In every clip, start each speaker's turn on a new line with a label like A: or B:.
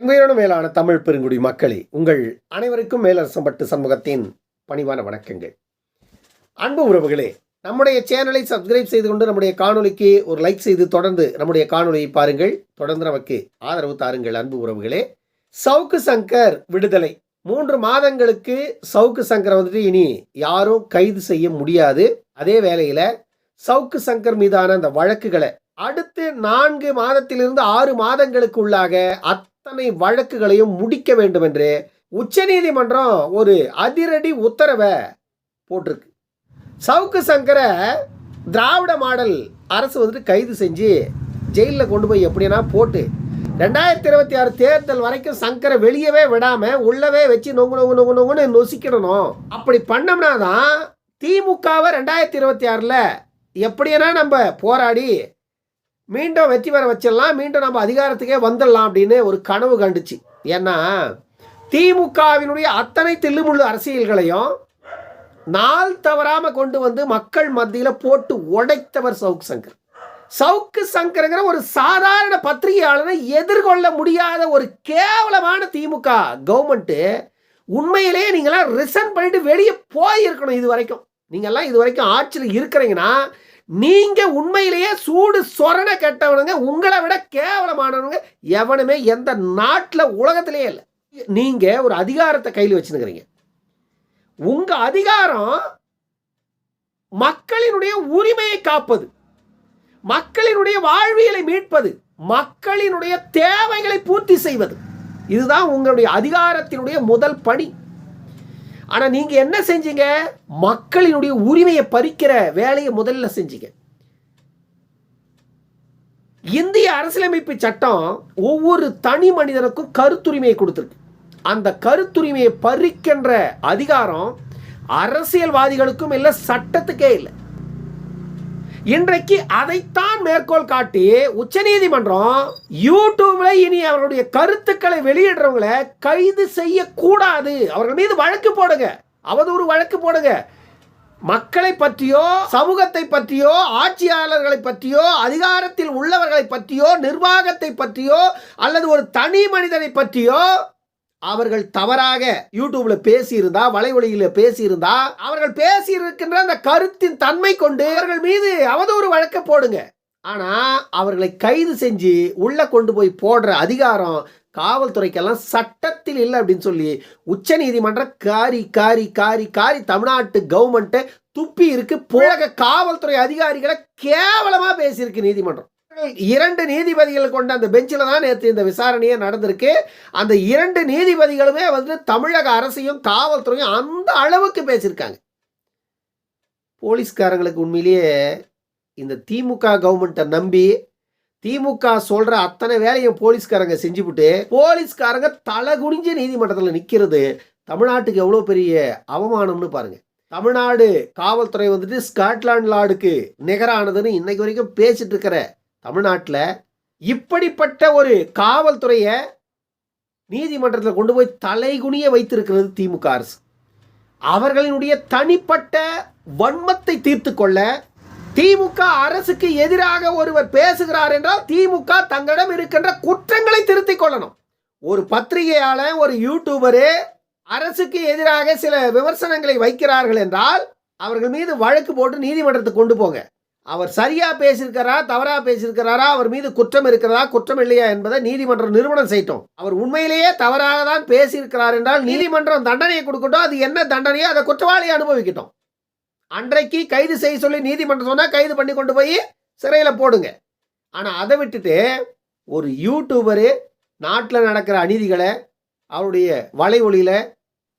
A: என்பையோடு மேலான தமிழ் பெருங்குடி மக்களே உங்கள் அனைவருக்கும் மேலரசம்பட்டு சமூகத்தின் பணிவான வணக்கங்கள். அன்பு உறவுகளே நம்முடைய சேனலை சப்ஸ்கிரைப் செய்து கொண்டு நம்முடைய காணொலிக்கு ஒரு லைக் செய்து தொடர்ந்து நம்முடைய காணொலியை பாருங்கள். தொடர்ந்து நமக்கு ஆதரவு தாருங்கள் அன்பு உறவுகளே. சவுக்கு சங்கர் விடுதலை. மூன்று மாதங்களுக்கு சவுக்கு சங்கரை வந்துட்டு இனி யாரும் கைது செய்ய முடியாது. அதே வேளையில் சவுக்கு சங்கர் மீதான அந்த வழக்குகளை அடுத்து நான்கு மாதத்திலிருந்து ஆறு மாதங்களுக்கு உள்ளாக அத் அத்தனை வழக்குகளையும் முடிக்க வேண்டும் என்று உச்சநீதிமன்றம் ஒரு அதிரடி உத்தரவை போட்டிருக்கு. சவுக்கு சங்கரை திராவிட மாடல் அரசு வந்துட்டு கைது செஞ்சு ஜெயிலில் கொண்டு போய் எப்படின்னா போட்டு ரெண்டாயிரத்தி இருபத்தி ஆறு தேர்தல் வரைக்கும் சங்கரை வெளியவே விடாமல் உள்ளவே வச்சு நொங்கு நொங்கு நொங்கு நொங்குன்னு நொசிக்கிடணும். அப்படி பண்ணோம்னா தான் திமுகவை ரெண்டாயிரத்தி இருபத்தி ஆறில் எப்படியனா நம்ம போராடி மீண்டும் வெற்றி பெற வச்சிடலாம். மீண்டும் நம்ம அதிகாரத்துக்கே வந்துடலாம் அப்படின்னு ஒரு கனவு கண்டுச்சு. ஏன்னா திமுகவினுடைய அத்தனை தில்லுமுள்ளு அரசியல்களையும் நாள் தவறாமல் கொண்டு வந்து மக்கள் மத்தியில் போட்டு உடைத்தவர் சவுக் சங்கர். சவுக்கு சங்கருங்கிற ஒரு சாதாரண பத்திரிகையாளரை எதிர்கொள்ள முடியாத ஒரு கேவலமான திமுக கவர்மெண்ட்டு உண்மையிலேயே நீங்களாம் ரிசன் பண்ணிட்டு வெளியே போயிருக்கணும் இது வரைக்கும் நீங்கள்லாம் இது வரைக்கும் ஆட்சியில் இருக்கிறீங்கன்னா நீங்க உண்மையிலேயே சூடு சொரண கெட்டவனுங்க உங்களை விட கேவலமானவனுங்க எவனுமே எந்த நாட்டில் உலகத்திலேயே இல்லை. நீங்க ஒரு அதிகாரத்தை கையில் வச்சுருக்கிறீங்க உங்க அதிகாரம் மக்களினுடைய உரிமையை காப்பது மக்களினுடைய வாழ்வியலை மீட்பது மக்களினுடைய தேவைகளை பூர்த்தி செய்வது. இதுதான் உங்களுடைய அதிகாரத்தினுடைய முதல் பணி ஆனால் நீங்கள் என்ன செஞ்சீங்க? மக்களினுடைய உரிமையை பறிக்கிற வேலையை முதல்ல செஞ்சீங்க. இந்திய அரசியலமைப்பு சட்டம் ஒவ்வொரு தனி மனிதனுக்கும் கருத்துரிமையை கொடுத்துருக்கு. அந்த கருத்துரிமையை பறிக்கின்ற அதிகாரம் அரசியல்வாதிகளுக்கும் இல்லை சட்டத்துக்கே இல்லை. இன்றைக்கு அதைத்தான் மேற்கோள் காட்டி உச்சநீதிமன்றம் யூடியூப்ல இனி அவருடைய கருத்துக்களை வெளியிடுறவங்களை கைது செய்யக்கூடாது. அவர்கள் மீது வழக்கு போடுங்க. அவதூறு வழக்கு போடுங்க. மக்களை பற்றியோ சமூகத்தை பற்றியோ ஆட்சியாளர்களை பற்றியோ அதிகாரத்தில் உள்ளவர்களை பற்றியோ நிர்வாகத்தை பற்றியோ அல்லது ஒரு தனி மனிதனை பற்றியோ அவர்கள் தவறாக யூடியூப்ல பேசியிருந்தா வலைவழியில பேசியிருந்தா அவர்கள் பேசியிருக்கின்ற அந்த கருத்தின் தன்மை கொண்டு அவர்கள் மீது அவதூறு வழக்க போடுங்க. ஆனா அவர்களை கைது செஞ்சு உள்ள கொண்டு போய் போடுற அதிகாரம் காவல்துறைக்கெல்லாம் சட்டத்தில் இல்லை அப்படின்னு சொல்லி உச்ச நீதிமன்றம் காரி காரி காரி காரி தமிழ்நாட்டு கவர்மெண்ட்டை துப்பி இருக்கு. புழக காவல்துறை அதிகாரிகளை கேவலமா பேசியிருக்கு நீதிமன்றம். இரண்டு நீதிபதிகள் கொண்ட அந்த பெஞ்சில் தான் நேற்று இந்த விசாரணையே நடந்திருக்கு. அந்த இரண்டு நீதிபதிகளுமே வந்து தமிழக அரசையும் காவல்துறையும் அந்த அளவுக்கு பேசியிருக்காங்க. போலீஸ்காரங்களுக்கு உண்மையிலேயே இந்த திமுக கவர்மெண்ட்டை நம்பி திமுக சொல்கிற அத்தனை வேலையும் போலீஸ்காரங்க செஞ்சுவிட்டு போலீஸ்காரங்க தலை குனிஞ்சு நீதிமன்றத்தில் நிற்கிறது தமிழ்நாட்டுக்கு எவ்வளோ பெரிய அவமானம்னு பாருங்கள் தமிழ்நாடு காவல்துறை வந்துட்டு ஸ்காட்லாண்ட் லார்டுக்கு நிகரானதுன்னு இன்னைக்கு வரைக்கும் பேசிட்டு இருக்கிற தமிழ்நாட்டில் இப்படிப்பட்ட ஒரு காவல்துறையை நீதிமன்றத்தில் கொண்டு போய் தலைகுனிய வைத்திருக்கிறது திமுக அரசு. அவர்களினுடைய தனிப்பட்ட வன்மத்தை தீர்த்து கொள்ள திமுக அரசுக்கு எதிராக ஒருவர் பேசுகிறார் என்றால் திமுக தங்களிடம் இருக்கின்ற குற்றங்களை திருத்திக் கொள்ளணும். ஒரு பத்திரிகையாளர் ஒரு யூடியூபரு அரசுக்கு எதிராக சில விமர்சனங்களை வைக்கிறார்கள் என்றால் அவர்கள் மீது வழக்கு போட்டு நீதிமன்றத்துக்கு கொண்டு போங்க. அவர் சரியாக பேசியிருக்காரா தவறாக பேசியிருக்கிறாரா அவர் மீது குற்றம் இருக்கிறதா குற்றம் இல்லையா என்பதை நீதிமன்றம் நிறுவனம் செய்யட்டும் அவர் உண்மையிலேயே தவறாக தான் பேசியிருக்கிறார் என்றால் நீதிமன்றம் தண்டனையை கொடுக்கட்டும். அது என்ன தண்டனையோ அதை குற்றவாளியை அனுபவிக்கட்டும். அன்றைக்கு கைது செய்ய சொல்லி நீதிமன்றம் சொன்னால் கைது பண்ணி கொண்டு போய் சிறையில் போடுங்க. ஆனால் அதை விட்டுட்டு ஒரு யூடியூபரு நாட்டில் நடக்கிற அநீதிகளை அவருடைய வலை ஒளியில்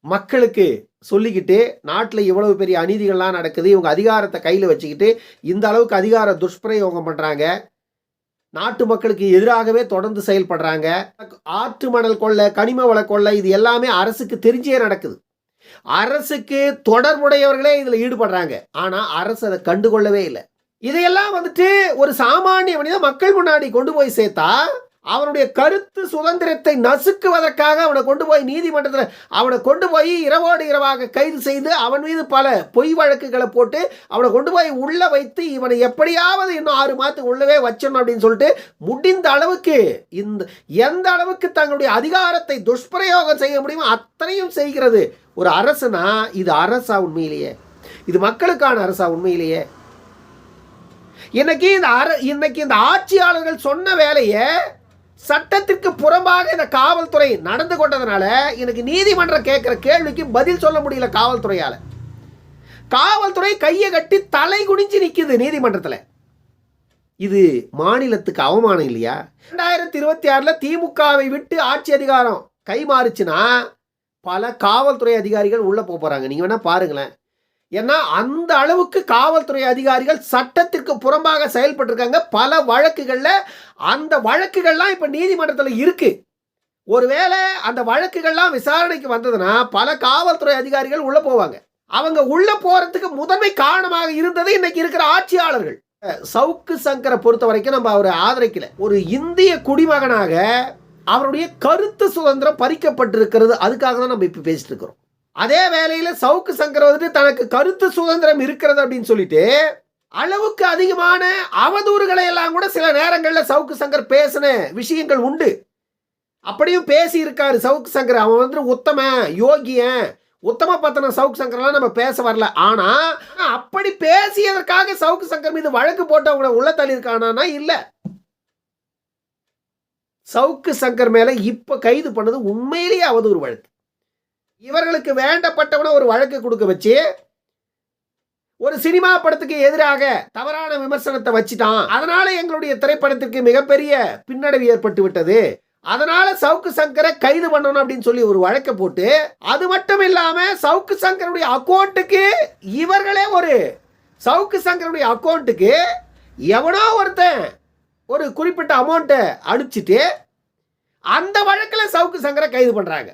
A: மக்களுக்கு சொல்லிக்கிட்டு நாட்டில் இவ்வளவு பெரிய அநீதிகள்லாம் நடக்குது இவங்க அதிகாரத்தை கையில் வச்சுக்கிட்டு இந்த அளவுக்கு அதிகார துஷ்பிரயோகம் பண்ணுறாங்க நாட்டு மக்களுக்கு எதிராகவே தொடர்ந்து செயல்படுறாங்க. ஆற்று மணல் கொள்ளை கனிம வள கொள்ளை இது எல்லாமே அரசுக்கு தெரிஞ்சே நடக்குது. அரசுக்கு தொடர்புடையவர்களே இதில் ஈடுபடுறாங்க. ஆனால் அரசு அதை கண்டுகொள்ளவே இல்லை. இதையெல்லாம் வந்துட்டு ஒரு சாமானிய மனிதன் மக்கள் முன்னாடி கொண்டு போய் சேர்த்தா அவனுடைய கருத்து சுதந்திரத்தை நசுக்குவதற்காக அவனை கொண்டு போய் நீதிமன்றத்தில் அவனை கொண்டு போய் இரவோடு இரவாக கைது செய்து அவன் மீது பல பொய் வழக்குகளை போட்டு அவனை கொண்டு போய் உள்ள வைத்து இவனை எப்படியாவது இன்னும் ஆறு மாதத்துக்கு உள்ளவே வச்சிடணும் அப்படின்னு சொல்லிட்டு முடிந்த அளவுக்கு இந்த எந்த அளவுக்கு தங்களுடைய அதிகாரத்தை துஷ்பிரயோகம் செய்ய முடியுமோ அத்தனையும் செய்கிறது ஒரு அரசுனா இது அரசா உண்மையிலேயே? இது மக்களுக்கான அரசா உண்மையிலேயே? இன்னைக்கு இந்த அர இன்னைக்கு இந்த ஆட்சியாளர்கள் சொன்ன வேலையை சட்டத்திற்கு புறம்பாக இந்த காவல்துறை நடந்து கொண்டதுனால எனக்கு நீதிமன்றம் கேட்குற கேள்விக்கு பதில் சொல்ல முடியல காவல்துறையால். காவல்துறை கையை கட்டி தலை குனிஞ்சு நிற்கிது நீதிமன்றத்தில். இது மாநிலத்துக்கு அவமானம் இல்லையா? ரெண்டாயிரத்தி இருபத்தி ஆறில் திமுகவை விட்டு ஆட்சி அதிகாரம் கை மாறுச்சுன்னா பல காவல்துறை அதிகாரிகள் உள்ளே போக போகிறாங்க நீங்கள் வேணால் பாருங்களேன். ஏன்னா அந்த அளவுக்கு காவல்துறை அதிகாரிகள் சட்டத்திற்கு புறம்பாக செயல்பட்டிருக்காங்க. பல வழக்குகளில் அந்த வழக்குகள்லாம் இப்போ நீதிமன்றத்தில் இருக்கு. ஒருவேளை அந்த வழக்குகள்லாம் விசாரணைக்கு வந்ததுன்னா பல காவல்துறை அதிகாரிகள் உள்ளே போவாங்க. அவங்க உள்ளே போகிறதுக்கு முதன்மை காரணமாக இருந்தது இன்னைக்கு இருக்கிற ஆட்சியாளர்கள். சவுக்கு சங்கரை பொறுத்த வரைக்கும் நம்ம அவரை ஆதரிக்கல. ஒரு இந்திய குடிமகனாக அவருடைய கருத்து சுதந்திரம் பறிக்கப்பட்டிருக்கிறது. அதுக்காக தான் நம்ம இப்போ பேசிட்டு இருக்கிறோம். அதே வேலையில் சவுக்கு சங்கர் வந்துட்டு தனக்கு கருத்து சுதந்திரம் இருக்கிறது அப்படின்னு சொல்லிட்டு அளவுக்கு அதிகமான அவதூறுகளை எல்லாம் கூட சில நேரங்களில் சவுக்கு சங்கர் பேசின விஷயங்கள் உண்டு. அப்படியும் பேசியிருக்காரு சவுக்கு சங்கர். அவன் வந்து உத்தம யோகியன் உத்தம பத்தன சவுக்கு சங்கர்லாம் நம்ம பேச வரல. ஆனா அப்படி பேசியதற்காக சவுக்கு சங்கர் மீது வழக்கு போட்டவங்களை உள்ள தள்ளியிருக்கானா இல்ல. சவுக்கு சங்கர் மேல இப்ப கைது பண்ணது உண்மையிலேயே அவதூறு வழக்கு. இவர்களுக்கு வேண்டப்பட்டவன ஒரு வழக்கு கொடுக்க வச்சு ஒரு சினிமா படத்துக்கு எதிராக தவறான விமர்சனத்தை வச்சுட்டான். அதனால எங்களுடைய திரைப்படத்திற்கு மிகப்பெரிய பின்னடைவு ஏற்பட்டு விட்டது. அதனால சவுக்கு சங்கரை கைது பண்ணணும் அப்படின்னு சொல்லி ஒரு வழக்கை போட்டு அது மட்டும் இல்லாம சவுக்கு சங்கருடைய அக்கௌண்ட்டுக்கு இவர்களே ஒரு சவுக்கு சங்கருடைய அக்கௌண்ட்டுக்கு எவனோ ஒருத்தன் ஒரு குறிப்பிட்ட அமௌண்ட்டை அனுப்பிச்சிட்டு அந்த வழக்கில் சவுக்கு சங்கரை கைது பண்ணுறாங்க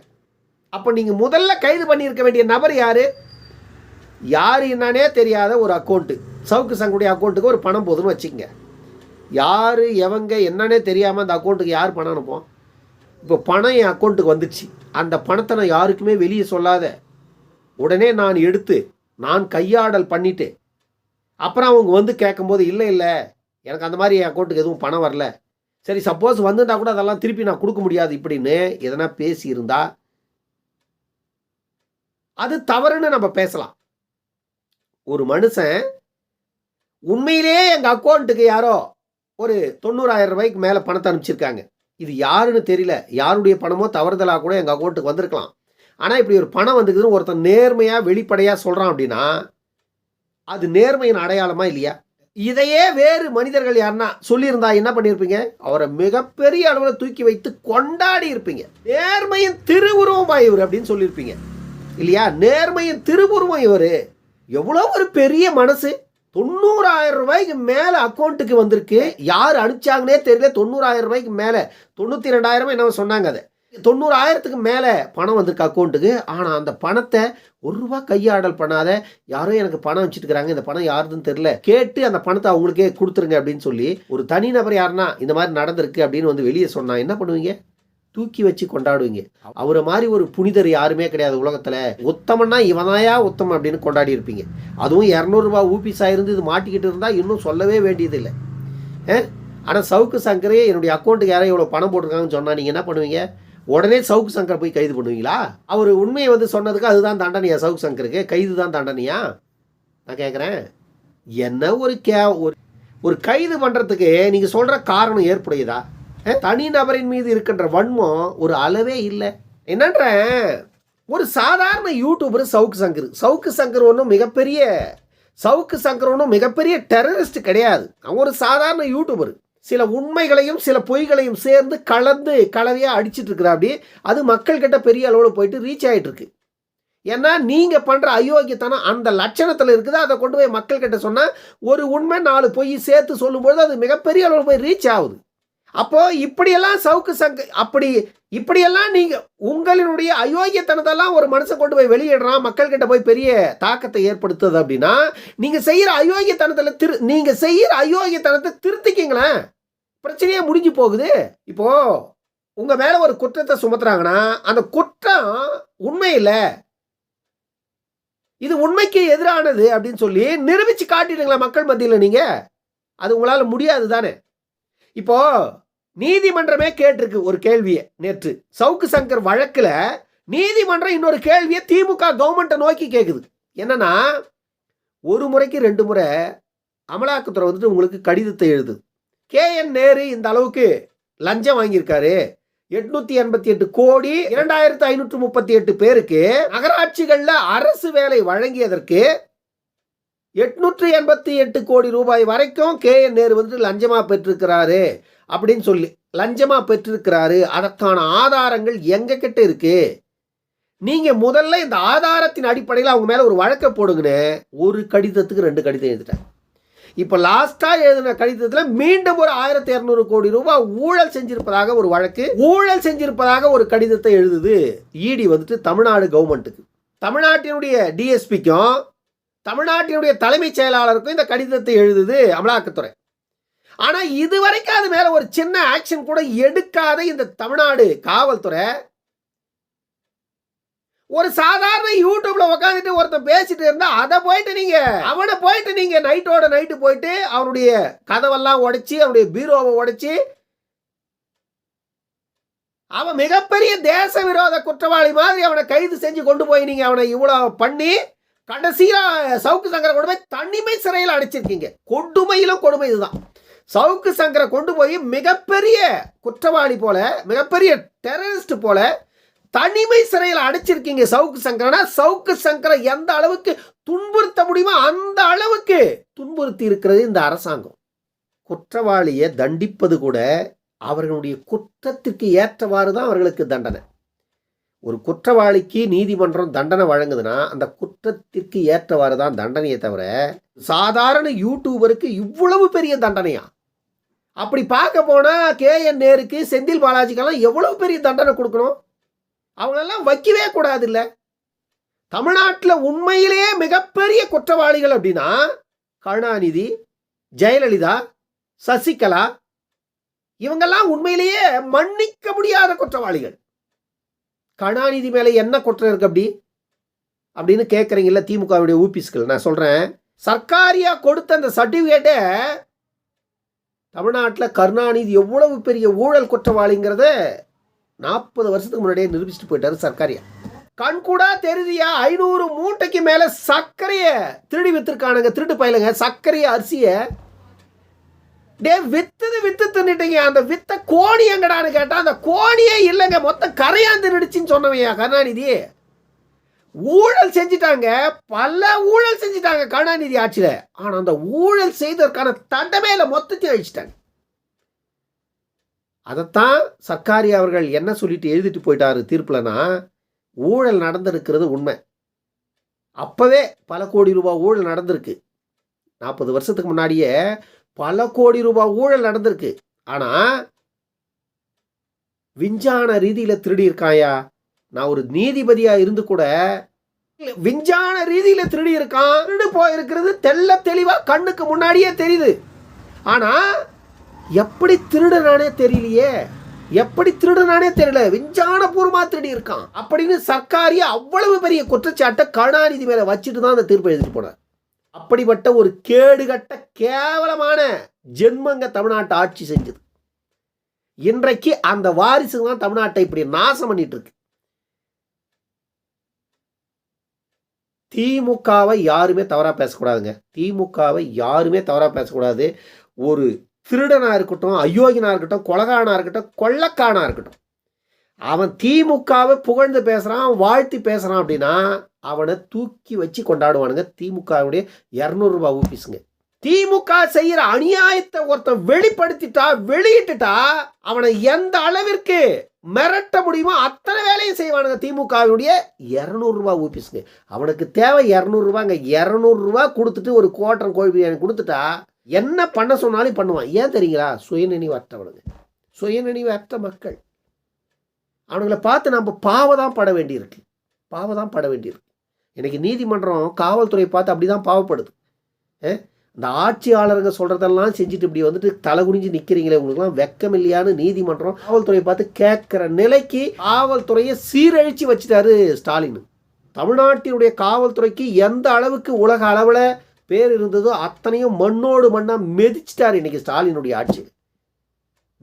A: அப்போ நீங்கள் முதல்ல கைது பண்ணியிருக்க வேண்டிய நபர் யார்? யார் என்னன்னே தெரியாத ஒரு அக்கௌண்ட்டு சவுக்கு சங்குடைய அக்கௌண்ட்டுக்கு ஒரு பணம் போதுன்னு வச்சுக்கங்க. யார் எவங்க என்னன்னே தெரியாமல் அந்த அக்கௌண்ட்டுக்கு யார் பணம் அனுப்போம்? இப்போ பணம் என் அக்கௌண்ட்டுக்கு வந்துச்சு. அந்த பணத்தை நான் யாருக்குமே வெளியே சொல்லாத. உடனே நான் எடுத்து நான் கையாடல் பண்ணிட்டு அப்புறம் அவங்க வந்து கேட்கும்போது இல்லை இல்லை எனக்கு அந்த மாதிரி என் அக்கௌண்ட்டுக்கு எதுவும் பணம் வரல. சரி சப்போஸ் வந்துட்டா கூட அதெல்லாம் திருப்பி நான் கொடுக்க முடியாது. இப்படின்னு எதனா பேசியிருந்தா அது தவறுன்னு நம்ம பேசலாம். ஒரு மனுஷன் உண்மையிலேயே எங்கள் அக்கௌண்ட்டுக்கு யாரோ ஒரு தொண்ணூறாயிரம் ரூபாய்க்கு மேலே பணத்தை அனுப்பிச்சிருக்காங்க. இது யாருன்னு தெரியல. யாருடைய பணமோ தவறுதலாக கூட எங்கள் அக்கௌண்ட்டுக்கு வந்திருக்கலாம். ஆனால் இப்படி ஒரு பணம் வந்துக்குதுன்னு ஒருத்தன் நேர்மையாக வெளிப்படையாக சொல்கிறான் அப்படின்னா அது நேர்மையின் அடையாளமா இல்லையா? இதையே வேறு மனிதர்கள் யாருன்னா சொல்லியிருந்தா என்ன பண்ணியிருப்பீங்க? அவரை மிகப்பெரிய அளவில் தூக்கி வைத்து கொண்டாடி இருப்பீங்க. நேர்மையின் திருவுருவமா இவர் அப்படின்னு சொல்லியிருப்பீங்க. இல்லையா? நேர்மையின் திருவுருவம் இவர். எவ்வளோ ஒரு பெரிய மனசு. தொண்ணூறாயிரம் ரூபாய்க்கு மேலே அக்கௌண்ட்டுக்கு வந்திருக்கு. யார் அனுப்பிச்சாங்கன்னே தெரியல. தொண்ணூறாயிரம் ரூபாய்க்கு மேலே. தொண்ணூற்றி ரெண்டாயிரம் என்ன சொன்னாங்க அதை. தொண்ணூறாயிரத்துக்கு மேலே பணம் வந்திருக்கு அக்கௌண்ட்டுக்கு ஆனால் அந்த பணத்தை ஒரு ரூபா கையாடல் பண்ணாத. யாரோ எனக்கு பணம் வச்சுட்டுக்கிறாங்க இந்த பணம் யாருதுன்னு தெரில கேட்டு அந்த பணத்தை அவங்களுக்கே கொடுத்துருங்க அப்படின்னு சொல்லி ஒரு தனிநபர் யாருன்னா இந்த மாதிரி நடந்திருக்கு அப்படின்னு வந்து வெளியே சொன்னால் என்ன பண்ணுவீங்க? தூக்கி வச்சு கொண்டாடுவீங்க. அவரை மாதிரி ஒரு புனிதர் யாருமே கிடையாது உலகத்தில். உத்தமன்னா இவனாயா உத்தமம் அப்படின்னு கொண்டாடி இருப்பீங்க. அதுவும் இரநூறுபா ஊபிஸாக இருந்து இது மாட்டிக்கிட்டு இருந்தால் இன்னும் சொல்லவே வேண்டியதில்லை. ஆனால் சவுக்கு சங்கரே என்னுடைய அக்கௌண்ட்டுக்கு யாரோ இவ்வளோ பணம் போட்டிருக்காங்கன்னு சொன்னால் நீங்கள் என்ன பண்ணுவீங்க? உடனே சவுக்கு சங்கர் போய் கைது பண்ணுவீங்களா? அவர் உண்மையை வந்து சொன்னதுக்கு அதுதான் தண்டனையா சவுக்கு சங்கருக்கு? கைது தான் தண்டனையா? நான் கேட்குறேன் என்ன ஒரு கே ஒரு ஒரு கைது பண்ணுறதுக்கு நீங்கள் சொல்கிற காரணம் ஏற்புடையதா? தனிநபரின் மீது இருக்கின்ற வன்மம் ஒரு அளவே இல்லை. என்னன்ற? ஒரு சாதாரண யூடியூபர் சவுக்கு சங்கர். சவுக்கு சங்கர் ஒன்றும் மிகப்பெரிய சவுக்கு சங்கர் ஒன்றும் மிகப்பெரிய டெரரிஸ்ட் கிடையாது. அவன் ஒரு சாதாரண யூடியூபர் சில உண்மைகளையும் சில பொய்களையும் சேர்ந்து கலந்து கலவையாக அடிச்சிட்டு இருக்கிற அப்படி. அது மக்கள்கிட்ட பெரிய அளவில் போயிட்டு ரீச் ஆகிட்டு இருக்கு ஏன்னா நீங்கள் பண்ணுற அயோக்கியத்தனம் அந்த லட்சணத்தில் இருக்குது. அதை கொண்டு போய் மக்கள்கிட்ட சொன்னால் ஒரு உண்மை நாலு பொய் சேர்த்து சொல்லும்பொழுது அது மிகப்பெரிய அளவில் போய் ரீச் ஆகுது. அப்போ இப்படியெல்லாம் சவுக்கு சங்க அப்படி இப்படியெல்லாம் நீங்கள் உங்களினுடைய அயோக்கியத்தனத்தெல்லாம் ஒரு மனுஷன் கொண்டு போய் வெளியிடுறான் மக்கள்கிட்ட போய் பெரிய தாக்கத்தை ஏற்படுத்துது அப்படின்னா நீங்கள் செய்கிற அயோக்கியத்தனத்தில் திரு நீங்கள் செய்கிற அயோக்கியத்தனத்தை திருத்திக்கிங்களேன் பிரச்சனையே முடிஞ்சு போகுது. இப்போது உங்கள் மேலே ஒரு குற்றத்தை சுமத்துறாங்கன்னா அந்த குற்றம் உண்மை இது உண்மைக்கு எதிரானது அப்படின்னு சொல்லி நிரூபித்து காட்டிடுங்களேன் மக்கள் மத்தியில் நீங்கள் அது உங்களால் முடியாது தானே இப்போ நீதிமன்றமே கேட்டிருக்கு ஒரு கேள்வியை நேற்று. சவுக்கு சங்கர் வழக்கில் நீதிமன்றம் இன்னொரு கேள்வியை திமுக கவர்மெண்ட்டை நோக்கி கேட்குது என்னன்னா ஒரு முறைக்கு ரெண்டு முறை அமலாக்கத்துறை வந்துட்டு உங்களுக்கு கடிதத்தை எழுது கே என் நேரு இந்த அளவுக்கு லஞ்சம் வாங்கியிருக்காரு. எட்நூத்தி எண்பத்தி எட்டு கோடி இரண்டாயிரத்தி ஐநூற்று முப்பத்தி எட்டு பேருக்கு நகராட்சிகளில் அரசு வேலை வழங்கியதற்கு எட்நூற்றி எண்பத்தி எட்டு கோடி ரூபாய் வரைக்கும் கே என் நேரு வந்துட்டு லஞ்சமாக பெற்றிருக்கிறாரு. அப்படின்னு சொல்லி லஞ்சமாக பெற்றிருக்கிறாரு. அதற்கான ஆதாரங்கள் எங்க இருக்கு? நீங்கள் முதல்ல இந்த ஆதாரத்தின் அடிப்படையில் அவங்க மேலே ஒரு வழக்கை போடுங்கன்னு ஒரு கடிதத்துக்கு ரெண்டு கடிதம் எழுதிட்டாங்க இப்போ லாஸ்ட்டாக எழுதின கடிதத்தில் மீண்டும் ஒரு ஆயிரத்தி இரநூறு கோடி ரூபாய் ஊழல் செஞ்சிருப்பதாக ஒரு வழக்கு ஊழல் செஞ்சிருப்பதாக ஒரு கடிதத்தை எழுதுது இடி வந்துட்டு தமிழ்நாடு கவர்மெண்ட்டுக்கு தமிழ்நாட்டினுடைய டிஎஸ்பிக்கும் தமிழ்நாட்டினுடைய தலைமைச் செயலாளருக்கும் இந்த கடிதத்தை எழுதுது அமலாக்கத்துறை. ஆனால் இதுவரைக்கும் அது மேலே ஒரு சின்ன ஆக்ஷன் கூட எடுக்காத இந்த தமிழ்நாடு காவல்துறை. ஒரு சாதாரண யூடியூப்ல உட்காந்துட்டு ஒருத்தன் பேசிட்டு இருந்தா அதை போயிட்டு நீங்க அவனை போயிட்டு நீங்க நைட்டோட நைட்டு போயிட்டு அவனுடைய கதவெல்லாம் உடைச்சி அவனுடைய பீரோவை உடைச்சி அவன் மிகப்பெரிய தேச விரோத குற்றவாளி மாதிரி அவனை கைது செஞ்சு கொண்டு போய் நீங்க அவனை இவ்வளவு பண்ணி கடைசியில சவுக்கு சங்கரை கொண்டு போய் தனிமை சிறையில் அடைச்சிருக்கீங்க. கொடுமையிலும் கொடுமை இதுதான். சவுக்கு சங்கரை கொண்டு போய் மிகப்பெரிய குற்றவாளி போல மிகப்பெரிய டெரரிஸ்ட் போல தனிமை சிறையில் அடைச்சிருக்கீங்க சவுக்கு சங்கரனா. சவுக்கு சங்கரை எந்த அளவுக்கு துன்புறுத்த முடியுமோ அந்த அளவுக்கு துன்புறுத்தி இருக்கிறது இந்த அரசாங்கம். குற்றவாளியை தண்டிப்பது கூட அவர்களுடைய குற்றத்திற்கு ஏற்றவாறு தான் அவர்களுக்கு தண்டனை. ஒரு குற்றவாளிக்கு நீதிமன்றம் தண்டனை வழங்குதுன்னா அந்த குற்றத்திற்கு ஏற்றவாறு தான் தண்டனையை தவிர சாதாரண யூடியூபருக்கு இவ்வளவு பெரிய தண்டனையா? அப்படி பார்க்க போனால் கே என் நேருக்கு செந்தில் பாலாஜிக்கெல்லாம் எவ்வளோ பெரிய தண்டனை கொடுக்கணும்? அவங்களெல்லாம் வைக்கவே கூடாது இல்லை தமிழ்நாட்டில் உண்மையிலேயே மிகப்பெரிய குற்றவாளிகள் அப்படின்னா கருணாநிதி ஜெயலலிதா சசிகலா இவங்கெல்லாம் உண்மையிலேயே மன்னிக்க முடியாத குற்றவாளிகள். கருணாநிதி மேலே என்ன குற்றம் இருக்கு அப்படி? அப்படின்னு கேட்குறீங்கள திமுகவுடைய ஊபிஸ்கள். நான் சொல்கிறேன் சர்க்காரியாக கொடுத்த அந்த சர்டிஃபிகேட்டை தமிழ்நாட்டில் கருணாநிதி எவ்வளவு பெரிய ஊழல் குற்றவாளிங்கிறத நாற்பது வருஷத்துக்கு முன்னாடியே நிரூபிச்சுட்டு போயிட்டாரு சர்க்காரியா. கண்கூடா தெரிதியா ஐநூறு மூட்டைக்கு மேல சர்க்கரையை திருடி வித்துருக்கானுங்க திருட்டு பயிலுங்க. சர்க்கரைய அரிசியை டே வித்துது வித்து தின்னுட்டீங்க. அந்த வித்த கோணி எங்கடான்னு கேட்டால் அந்த கோணியே இல்லைங்க. மொத்தம் கரையாந்து நடிச்சுன்னு சொன்னவையா கருணாநிதி. ஊழல் செஞ்சிட்டாங்க பல ஊழல் செஞ்சிட்டாங்க கருணாநிதி ஆட்சியில். ஆனால் அந்த ஊழல் செய்ததற்கான தண்டமையில மொத்தத்தையும் அழிச்சிட்டாங்க அதைத்தான் சர்க்காரி அவர்கள் என்ன சொல்லிட்டு எழுதிட்டு போயிட்டாரு தீர்ப்புலனா ஊழல் நடந்திருக்கிறது உண்மை. அப்போவே பல கோடி ரூபாய் ஊழல் நடந்திருக்கு. நாற்பது வருஷத்துக்கு முன்னாடியே பல கோடி ரூபாய் ஊழல் நடந்திருக்கு. ஆனால் விஞ்ஞான ரீதியில் திருடி இருக்காயா? நான் ஒரு நீதிபதியா இருந்து கூட விஞ்ஞான ரீதியில திருடி இருக்கான் திருடு போயிருக்கிறது தெல்ல தெளிவா கண்ணுக்கு முன்னாடியே தெரியுது. ஆனா எப்படி திருடனானே தெரியலையே. எப்படி திருடனானே தெரியல. விஞ்ஞானபூர்வமாக திருடி இருக்கான். அப்படின்னு சர்க்காரிய அவ்வளவு பெரிய குற்றச்சாட்டை கருணாநிதி மேல வச்சுட்டு தான் அந்த தீர்ப்பை எழுதிட்டு போனார். அப்படிப்பட்ட ஒரு கேடுகட்ட கேவலமான ஜென்மங்க தமிழ்நாட்டை ஆட்சி செஞ்சது. இன்றைக்கு அந்த வாரிசு தான் தமிழ்நாட்டை இப்படி நாசம் பண்ணிட்டு இருக்கு. திமுகவை யாருமே தவறாக பேசக்கூடாதுங்க. திமுகவை யாருமே தவறாக பேசக்கூடாது. ஒரு திருடனாக இருக்கட்டும் அயோகினாக இருக்கட்டும் கொலகானா இருக்கட்டும் கொள்ளக்கானா இருக்கட்டும். அவன் திமுகவை புகழ்ந்து பேசுகிறான் வாழ்த்தி பேசுகிறான் அப்படின்னா அவனை தூக்கி வச்சு கொண்டாடுவானுங்க. திமுகவுடைய இரநூறுபா ஊபிஸுங்க திமுக செய்யற அநியாயத்தை ஒருத்தன் வெளிப்படுத்திட்டா வெளியிட்டுட்டா அவனை எந்த அளவிற்கு மிரட்ட முடியுமோ அத்தனை வேலையும் செய்வானுங்க திமுகவினுடைய இரநூறுபா ஊபிஸுங்க அவனுக்கு தேவை இரநூறுபாங்க இரநூறுபா கொடுத்துட்டு ஒரு கோட்டம் கோழி பிரியாணி கொடுத்துட்டா என்ன பண்ண சொன்னாலும் பண்ணுவான். ஏன் தெரியுங்களா? சுயநினைவு அற்றவனுங்க சுயநினைவு அற்ற மக்கள். அவனுங்களை பார்த்து நம்ம பாவதான் பட வேண்டியிருக்கு. பாவதான் பட வேண்டியிருக்கு. இன்னைக்கு நீதிமன்றம் காவல்துறை பார்த்து அப்படி தான் பாவப்படுது இந்த ஆட்சியாளருங்க சொல்கிறதெல்லாம் செஞ்சுட்டு இப்படி வந்துட்டு தலை குனிஞ்சு நிற்கிறீங்களே உங்களுக்குலாம் வெக்கம் இல்லையான்னு நீதிமன்றம் காவல்துறையை பார்த்து கேட்குற நிலைக்கு காவல்துறையை சீரழித்து வச்சுட்டாரு ஸ்டாலின். தமிழ்நாட்டினுடைய காவல்துறைக்கு எந்த அளவுக்கு உலக அளவில் பேர் இருந்ததோ அத்தனையும் மண்ணோடு மண்ணாக மெதிச்சிட்டார் இன்றைக்கி ஸ்டாலினுடைய ஆட்சி.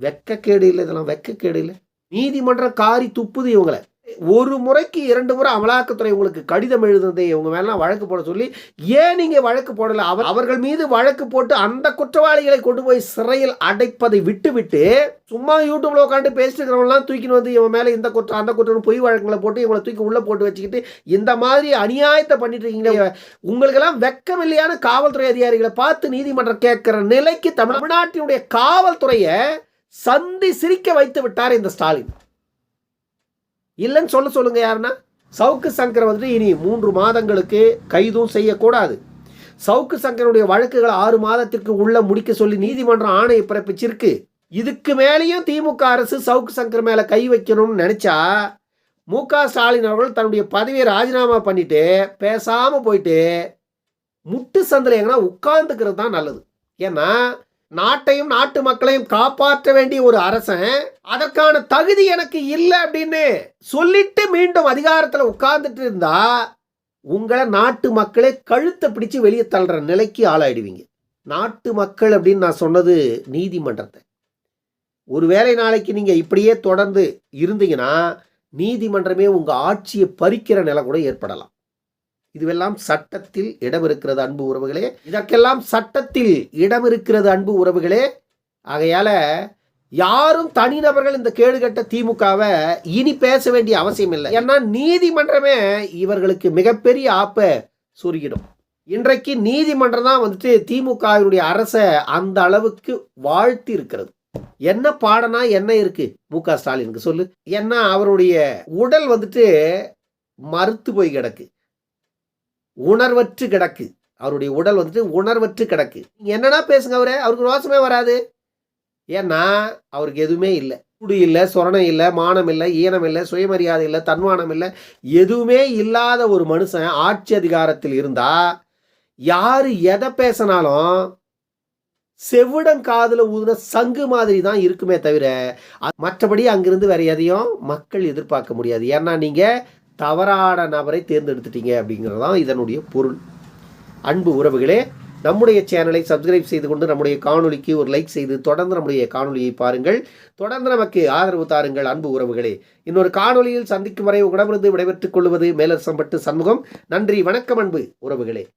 A: வெக்கக்கேடு இல்லை இதெல்லாம் வெக்கக்கேடு இல்லை. நீதிமன்றம் காரி துப்புது இவங்களை. ஒரு முறைக்கு இரண்டு முறை அமலாக்கத்துறை உங்களுக்கு கடிதம் எழுதுனதே இவங்க மேலாம் வழக்கு போட சொல்லி ஏன் நீங்கள் வழக்கு போடலை? அவர் அவர்கள் மீது வழக்கு போட்டு அந்த குற்றவாளிகளை கொண்டு போய் சிறையில் அடைப்பதை விட்டுவிட்டு சும்மா யூடியூப்ல உட்காந்து பேசிட்டு இருக்கிறவங்களாம் தூக்கின்னு வந்து இவன் மேலே இந்த குற்றம் அந்த குற்றம் பொய் வழக்குகளை போட்டு இவங்களை தூக்கி உள்ளே போட்டு வச்சுக்கிட்டு இந்த மாதிரி அநியாயத்தை பண்ணிட்டு இருக்கீங்களே உங்களுக்கெல்லாம் வெக்கமில்லையான காவல்துறை அதிகாரிகளை பார்த்து நீதிமன்றம் கேட்குற நிலைக்கு தமிழ்நாட்டினுடைய காவல்துறையை சந்தி சிரிக்க வைத்து விட்டார் இந்த ஸ்டாலின். இல்லைன்னு சொல்ல சொல்லுங்க யாருன்னா? சவுக்கு சங்கரை வந்துட்டு இனி மூன்று மாதங்களுக்கு கைதும் செய்யக்கூடாது. சவுக்கு சங்கருடைய வழக்குகளை ஆறு மாதத்திற்கு உள்ள முடிக்க சொல்லி நீதிமன்றம் ஆணையை பிறப்பிச்சிருக்கு. இதுக்கு மேலேயும் திமுக அரசு சவுக்கு சங்கர் மேலே கை வைக்கணும்னு நினச்சா மு க ஸ்டாலின் அவர்கள் தன்னுடைய பதவியை ராஜினாமா பண்ணிட்டு பேசாமல் போயிட்டு முட்டு சந்தில் எங்கன்னா உட்காந்துக்கிறது தான் நல்லது. ஏன்னா நாட்டையும் நாட்டு மக்களையும் காப்பாற்ற வேண்டிய ஒரு அரசன் அதற்கான தகுதி எனக்கு இல்லை அப்படின்னு சொல்லிட்டு மீண்டும் அதிகாரத்தில் உட்கார்ந்துட்டு இருந்தா உங்களை நாட்டு மக்களே கழுத்தை பிடிச்சு வெளியே தள்ளுற நிலைக்கு ஆளாயிடுவீங்க. நாட்டு மக்கள் அப்படின்னு நான் சொன்னது நீதிமன்றத்தை. ஒருவேளை நாளைக்கு நீங்கள் இப்படியே தொடர்ந்து இருந்தீங்கன்னா நீதிமன்றமே உங்கள் ஆட்சியை பறிக்கிற நிலை கூட ஏற்படலாம். இதுவெல்லாம் சட்டத்தில் இடம் இருக்கிறது அன்பு உறவுகளே. இதற்கெல்லாம் சட்டத்தில் இடம் இருக்கிறது அன்பு உறவுகளே. ஆகையால யாரும் தனிநபர்கள் இந்த கேடுகட்ட திமுகவை இனி பேச வேண்டிய அவசியம் இல்லை. ஏன்னா நீதிமன்றமே இவர்களுக்கு மிகப்பெரிய ஆப்பை சொருகிடும் இன்றைக்கு நீதிமன்றம் தான் வந்துட்டு திமுகவினுடைய அரசை அந்த அளவுக்கு வாழ்த்தி இருக்கிறது என்ன பாடனா என்ன இருக்கு? மு க ஸ்டாலினுக்கு சொல்லு. ஏன்னா அவருடைய உடல் வந்துட்டு மறுத்து போய் கிடக்கு. உணர்வற்று கிடக்கு. அவருடைய உடல் வந்துட்டு உணர்வற்று கிடக்கு. நீங்கள் என்னன்னா பேசுங்க அவரே? அவருக்கு ரோசமே வராது. ஏன்னா அவருக்கு எதுவுமே இல்லை. குடி இல்லை சொரணம் இல்லை மானம் இல்லை ஈனம் இல்லை சுயமரியாதை இல்லை தன்மானம் இல்லை எதுவுமே இல்லாத ஒரு மனுஷன் ஆட்சி அதிகாரத்தில் இருந்தா யார் எதை பேசினாலும் செவிடம் காதில் ஊதுன சங்கு மாதிரி தான் இருக்குமே தவிர மற்றபடி அங்கிருந்து வேற எதையும் மக்கள் எதிர்பார்க்க முடியாது. ஏன்னா நீங்கள் தவறான நபரை தேர்ந்தெடுத்துட்டீங்க அப்படிங்கிறது தான் இதனுடைய பொருள். அன்பு உறவுகளே நம்முடைய சேனலை சப்ஸ்கிரைப் செய்து கொண்டு நம்முடைய காணொலிக்கு ஒரு லைக் செய்து தொடர்ந்து நம்முடைய காணொலியை பாருங்கள். தொடர்ந்து நமக்கு ஆதரவு தாருங்கள் அன்பு உறவுகளே. இன்னொரு காணொலியில் சந்திக்கும் வரை உடமிருந்து விடைபெற்றுக் கொள்வது மேலரசம்பட்டு சண்முகம். நன்றி வணக்கம் அன்பு உறவுகளே.